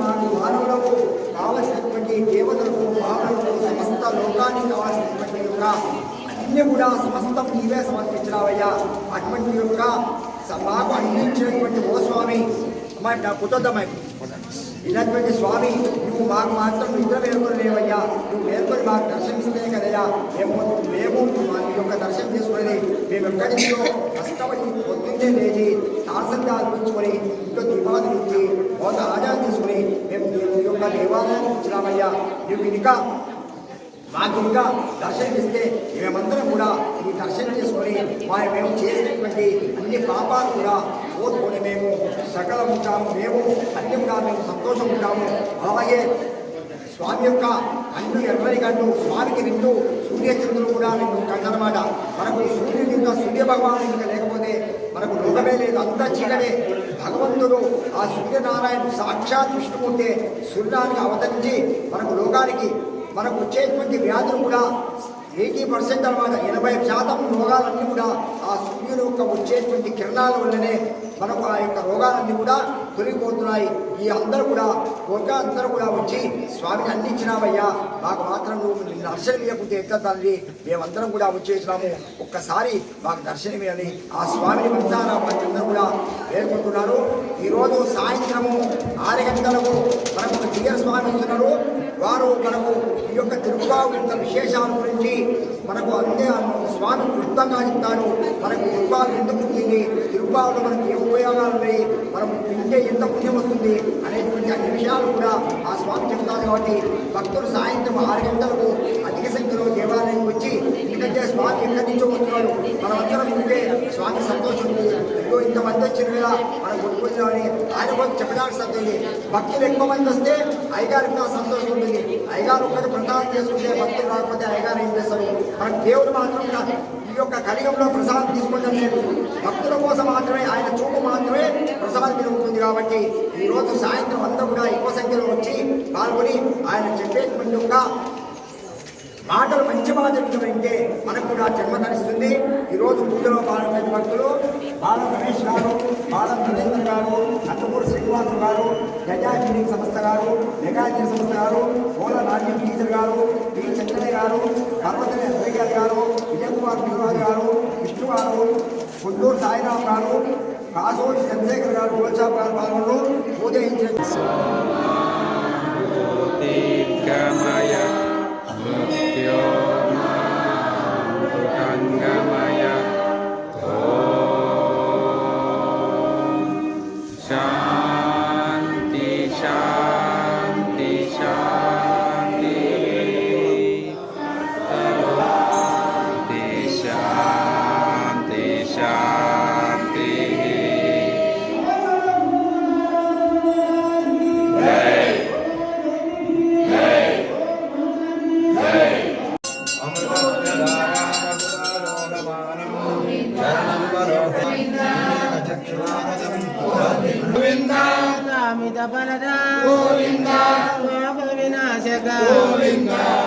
మాకు మానవులకు కావలసినటువంటి దేవతలకు మానవులకు సమస్త లోకానికి కావాల్సినటువంటి యొక్క అన్ని కూడా సమస్తం నీవే సమర్పించినావయ్యా. అటువంటి యొక్క స- మాకు అందించినటువంటి ఓ స్వామి. మా కుతోద్దమై ఇలాంటి స్వామి నువ్వు మాకు మాత్రం నిద్ర మేల్కొని లేవయ్యా నువ్వు మేల్కొని మాకు దర్శనమిస్తే కదయ్యా. మేము మేము మా యొక్క దర్శనం చేసుకుని మేము ఎక్కడి నుంచో కష్టపడి పొద్దున్నే లేచి తాసంగా అనిపించుకొని ఇంట్లో దీపాలు ఇచ్చి కొంత ఆదాయం తీసుకుని మేము నీ యొక్క దేవాలయానికి ఇచ్చినామయ్యా నువ్వు ఇంకా మాకు ఇంకా దర్శనమిస్తే మేమందరం కూడా ఈ దర్శనం చేసుకొని మా మేము చేసినటువంటి అన్ని పాపాలు కూడా కోరుకొని మేము సకలం ఉంటాము మేము అన్ని కూడా మేము సంతోషం ఉంటాము అలాగే స్వామి యొక్క అన్ని ఎర్రని కన్ను స్వామికి వింటూ సూర్యచంద్రులు కూడా మేము కంటనమాట మనకు ఈ సూర్యుని సూర్య భగవాను ఇంకా లేకపోతే మనకు లోకమే లేదు. అంతా చీకటే. భగవంతుడు ఆ సూర్యనారాయణ సాక్షాత్ విష్ణుమూర్తి సూర్యానికి అవతరించి మనకు లోకానికి మనకు వచ్చేటువంటి వ్యాధులు కూడా ఎయిటీ పర్సెంట్ అనమాట. ఎనభై శాతం రోగాలన్నీ కూడా ఆ సూర్యుడు యొక్క వచ్చేటువంటి కిరణాల వల్లనే మనకు ఆ యొక్క రోగాలన్నీ కూడా తొలిగిపోతున్నాయి ఈ అందరూ కూడా ఒక అందరూ కూడా వచ్చి స్వామిని అందించినామయ్యా మాకు మాత్రం నువ్వు దర్శనం ఇవ్వకుంటే ఎట్లా తల్లి? మేమందరం కూడా వచ్చేసినాము. ఒక్కసారి మాకు దర్శనమేయాలి ఆ స్వామిని మంచారా అందరూ కూడా పేర్కొంటున్నారు ఈరోజు సాయంత్రము ఆరు గంటలకు మనకు ఒక దివ్య స్వామి ఇస్తున్నారు వారు మనకు ఈ యొక్క తిరుపావు యొక్క విశేషాల గురించి మనకు అందే స్వామి క్లుప్తంగా చెప్తాను మనకు తిరుపావు ఎందుకు పుట్టింది? తిరుపావులో మనకు ఏ ఉపయోగాలు ఉన్నాయి? మనం తింటే ఎంత పుణ్యం వస్తుంది అనేటువంటి అన్ని విషయాలు కూడా ఆ స్వామి చెప్తారు కాబట్టి భక్తులు సాయంత్రం ఆరు గంటలకు అధిక సంఖ్యలో దేవాలయం వచ్చి ఎందుకంటే స్వామి ఎక్కడి నుంచో వస్తున్నాడు? మనమందరం ఉంటే స్వామి సంతోషం ఉంది ఇంతమంది వచ్చిన కదా మనం కొనుక్కొచ్చామని ఆయన కొంచెం చెప్పడానికి సంతోషం భక్తులు ఎక్కువ మంది వస్తే అయ్యగారికి కూడా సంతోషం ఉంటుంది. అయ్యగారు ఒక్కటి ప్రసాదం చేసుకుంటే భక్తులు రాకపోతే అయ్యగారు ఏం చేస్తారు? మనం దేవుడు మాత్రం ఈ యొక్క కలియుగంలో ప్రసాదం తీసుకోవడం లేదు భక్తుల కోసం మాత్రమే ఆయన చూపు మాత్రమే ప్రసాదం కాబట్టి ఈరోజు సాయంత్రం అంతా కూడా ఎక్కువ సంఖ్యలో వచ్చి పాల్గొని ఆయన చెప్పేటువంటి యొక్క మాటలు మంచి మాటలు వింటే మనకు కూడా జన్మ ధరిస్తుంది ఈరోజు పూజలో పాల్గొనే భక్తులు బాల రమేష్ గారు బాల నరేంద్ర గారు అన్నపూర్ శ్రీనివాసు గారు గజాజిని సంస్థ గారు మెగాజిని సంస్థ గారు పోల నాట్యం టీచర్ గారు పి చంద్రయ్య గారు పర్వతనే అంబేద్కర్ గారు విజయ్ కుమార్ గారు విష్ణు గారు కొండూరు సాయిరాం గారు 가수 전세 그러나 골차 발발로 무대 인제 down in God.